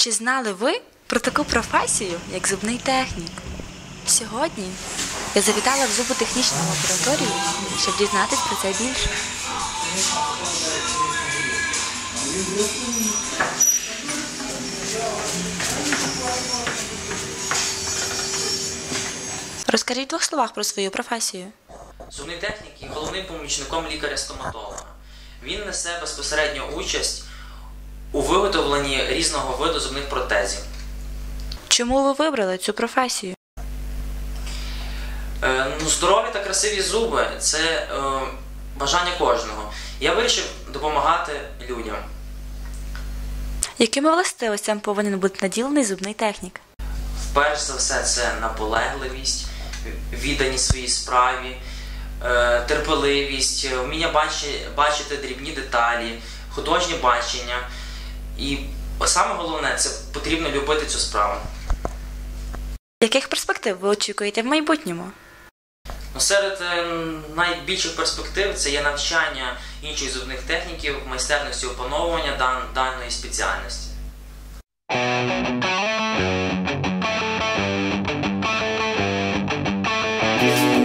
Чи знали ви про таку професію, як зубний технік? Сьогодні я завітала в зуботехнічну лабораторію, щоб дізнатись про це більше. Розкажіть в двох словах про свою професію. Зубний технік є головним помічником лікаря-стоматолога. Він несе безпосередню участь у виготовленні різного виду зубних протезів. Чому ви вибрали цю професію? Е, ну, здорові та красиві зуби це е, бажання кожного. Я вирішив допомагати людям. Якими властивостями повинен бути наділений зубний технік? Перш за все, це наполегливість, відданість своїй справі, е, терпеливість, вміння бачи- бачити дрібні деталі, художнє бачення. І саме головне це потрібно любити цю справу. Яких перспектив ви очікуєте в майбутньому? Ну, Серед е, найбільших перспектив це є навчання інших зубних техніків, майстерності опановування дан, даної спеціальності. Thank.